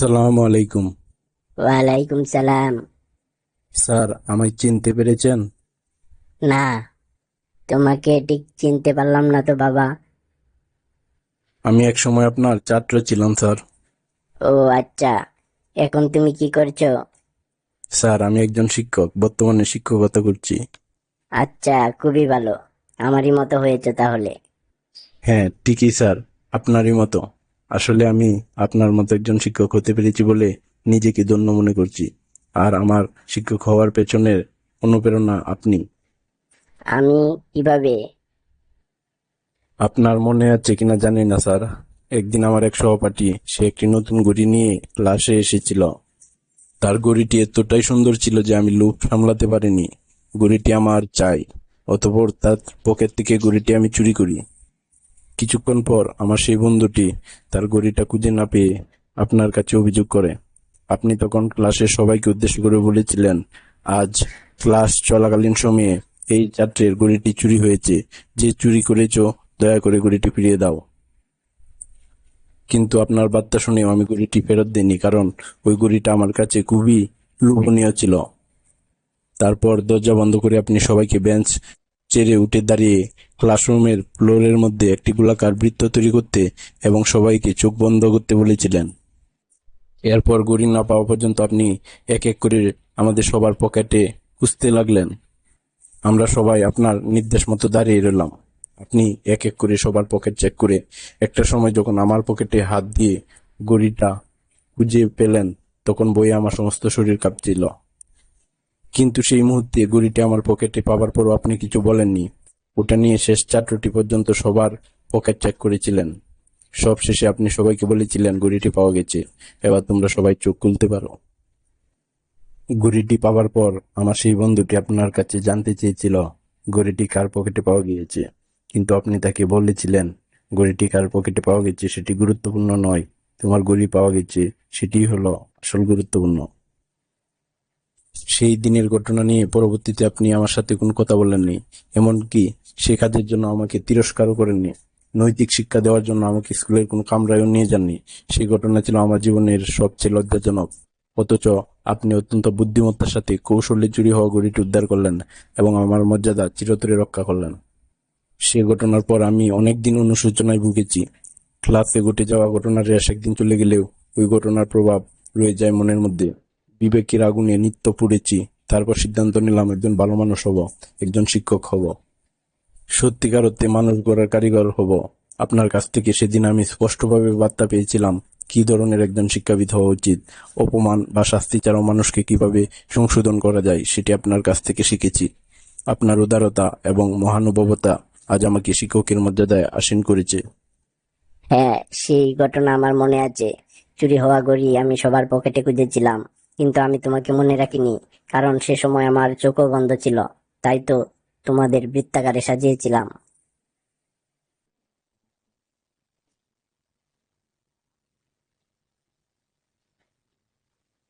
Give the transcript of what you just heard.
সালামু আলাইকুম। ওয়ালাইকুম সালাম। স্যার আমায় চিনতে পেরেছেন? না তোমাকে ঠিক চিনতে পারলাম না তো বাবা। আমি এক সময় আপনার ছাত্র ছিলাম স্যার। ও আচ্ছা। এখন তুমি কি করছ? স্যার আমি একজন শিক্ষক বর্তমানে শিক্ষকতা করছি। আচ্ছা খুবই ভালো। আমারই মতো হয়েছে তাহলে। হ্যাঁ ঠিকই স্যার। আপনারই মতো। আসলে আমি আপনার মতো একজন শিক্ষক হতে পেরেছি বলে নিজেকে ধন্য মনে করছি। আর আমার শিক্ষক হওয়ার পেছনের অনুপ্রেরণা আপনি। আমি কীভাবে? আপনার মনে আছে কিনা জানি না স্যার। একদিন আমার এক সহপাঠী সে একটি নতুন ঘড়ি নিয়ে ক্লাসে এসেছিল। তার ঘড়িটি এতটাই সুন্দর ছিল যে আমি লোভ সামলাতে পারিনি। ঘড়িটি আমার চাই অতঃপর তার পকেট থেকে ঘড়িটি আমি চুরি করি। কিছুক্ষণ পর আমার সেই বন্ধুটি তার ঘড়িটা খুঁজে না পেয়ে আপনার কাছে অভিযোগ করে। আপনি তখন ক্লাসের সবাইকে উদ্দেশ্য করে বলেছিলেন, আজ ক্লাস চলাকালীন সময়ে এই ছাত্রের ঘড়িটি চুরি হয়েছে। যে চুরি করেছ, দয়া করে ঘড়িটি ফিরিয়ে দাও। কিন্তু আপনার বার্তা শুনেও আমি ঘড়িটি ফেরত দিইনি, কারণ ওই ঘড়িটা আমার কাছে খুবই লোভনীয় ছিল। তারপর দরজা বন্ধ করে আপনি সবাইকে বেঞ্চ চেড়ে উঠে দাঁড়িয়ে ক্লাসরুমের ফ্লোরের মধ্যে একটি গোলাকার বৃত্ত তৈরি করতে এবং সবাইকে চোখ বন্ধ করতে বলেছিলেন। এরপর ঘড়ি না পাওয়া পর্যন্ত আপনি এক এক করে আমাদের সবার পকেটে খুঁজতে লাগলেন। আমরা সবাই আপনার নির্দেশ মতো দাঁড়িয়ে রইলাম। আপনি এক এক করে সবার পকেট চেক করে একটা সময় যখন আমার পকেটে হাত দিয়ে গড়িটা খুঁজে পেলেন, তখন বইয়ে আমার সমস্ত শরীর কাঁপছিল। কিন্তু সেই মুহূর্তে ঘড়িটি আমার পকেটে পাওয়ার পরও আপনি কিছু বলেননি। ওটা নিয়ে শেষ চারটি পর্যন্ত সবার পকেট চেক করেছিলেন। সব শেষে আপনি সবাইকে বলেছিলেন ঘড়িটি পাওয়া গেছে। এবার তোমরা সবাই চোখ খুলতে পারো। ঘড়িটি পাওয়ার পর আমার সেই বন্ধুটি আপনার কাছে জানতে চেয়েছিল ঘড়িটি কার পকেটে পাওয়া গিয়েছে? কিন্তু আপনি তাকে বলেছিলেন ঘড়িটি কার পকেটে পাওয়া গেছে? সেটি গুরুত্বপূর্ণ নয়। তোমার ঘড়ি পাওয়া গেছে। সেটি হলো আসল গুরুত্বপূর্ণ। সেই দিনের ঘটনা নিয়ে পরবর্তীতে আপনি আমার সাথে কোনো কথা বলেননি। এমনকি সে কাজের জন্য আমাকে তিরস্কারও করেননি। নৈতিক শিক্ষা দেওয়ার জন্য আমাকে স্কুলের কোনো কামরায়ও নিয়ে যাননি। সেই ঘটনা ছিল আমার জীবনের সবচেয়ে লজ্জাজনক। অথচ আপনি অত্যন্ত বুদ্ধিমত্তার সাথে কৌশলে চুরি হওয়া গড়িটি উদ্ধার করলেন এবং আমার মর্যাদা চিরতরে রক্ষা করলেন। সে ঘটনার পর আমি অনেকদিন অনুশোচনায় ভুগেছি। ক্লাসে ঘটে যাওয়া ঘটনার রেশ একদিন চলে গেলেও ওই ঘটনার প্রভাব রয়ে যায় মনের মধ্যে। বিবেকের আগুনে নিত্য পুড়েছি, তারপর সিদ্ধান্ত নিলাম একজন ভালো মানুষ হব, একজন শিক্ষক হব। সত্যিকার অর্থে মানুষ গড়ার কারিগর হব। আপনার কাছ থেকে সেদিন আমি স্পষ্টভাবে বার্তা পেয়েছিলাম, কি ধরনের একজন শিক্ষাবিদ হওয়া উচিত, অপমান বা শাস্তি ছাড়াও মানুষকে কীভাবে সংশোধন করা যায়, সেটি আপনার কাছ থেকে শিখেছি। আপনার উদারতা এবং মহানুভবতা আজ আমাকে শিক্ষকের মর্যাদায় আসীন করেছে। হ্যাঁ সেই ঘটনা আমার মনে আছে। চুরি হওয়া ঘড়ি আমি সবার পকেটে খুঁজেছিলাম। কিন্তু আমি তোমাকে মনে রাখিনি, কারণ সে সময় আমার চোখও বন্ধ ছিল। তাই তো তোমাদের বৃত্তাকারে সাজিয়েছিলাম।